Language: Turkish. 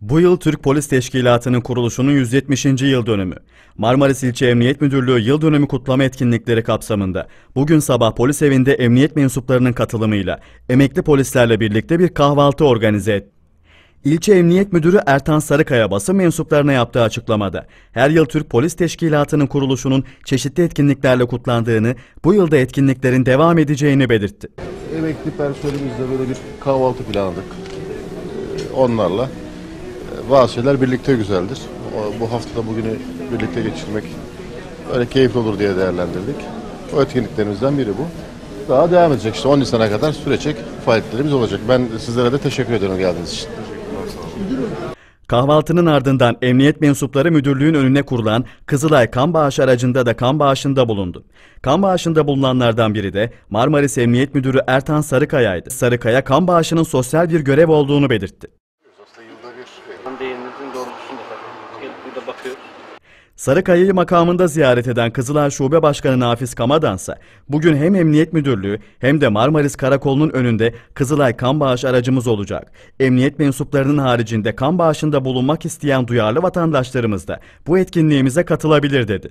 Bu yıl Türk Polis Teşkilatı'nın kuruluşunun 170. yıl dönümü. Marmaris İlçe Emniyet Müdürlüğü yıl dönümü kutlama etkinlikleri kapsamında bugün sabah polis evinde emniyet mensuplarının katılımıyla emekli polislerle birlikte bir kahvaltı organize etti. İlçe Emniyet Müdürü Ertan Sarıkaya basın mensuplarına yaptığı açıklamada her yıl Türk Polis Teşkilatı'nın kuruluşunun çeşitli etkinliklerle kutlandığını, bu yılda etkinliklerin devam edeceğini belirtti. emekli personelimizle böyle bir kahvaltı planladık. Ee, Onlarla. Bazı şeyler birlikte güzeldir. O- Bu haftada bugünü birlikte geçirmek öyle keyifli olur diye değerlendirdik. O etkinliklerimizden biri bu. Daha devam edecek işte 10 Nisan'a kadar sürecek faaliyetlerimiz olacak. Ben sizlere de teşekkür ederim geldiğiniz için. Kahvaltının ardından emniyet mensupları müdürlüğün önüne kurulan Kızılay kan bağışı aracında da kan bağışında bulundu. Kan bağışında bulunanlardan biri de Marmaris Emniyet Müdürü Ertan Sarıkaya'ydı. Sarıkaya kan bağışının sosyal bir görev olduğunu belirtti. Kan değerinizin doğrultusunda tabii. Burada bakıyoruz. Sarıkaya'yı makamında ziyaret eden Kızılay Şube Başkanı Nafiz Kamadansa bugün hem Emniyet Müdürlüğü hem de Marmaris Karakolu'nun önünde Kızılay kan bağış aracımız olacak. Emniyet mensuplarının haricinde kan bağışında bulunmak isteyen duyarlı vatandaşlarımız da bu etkinliğimize katılabilir dedi.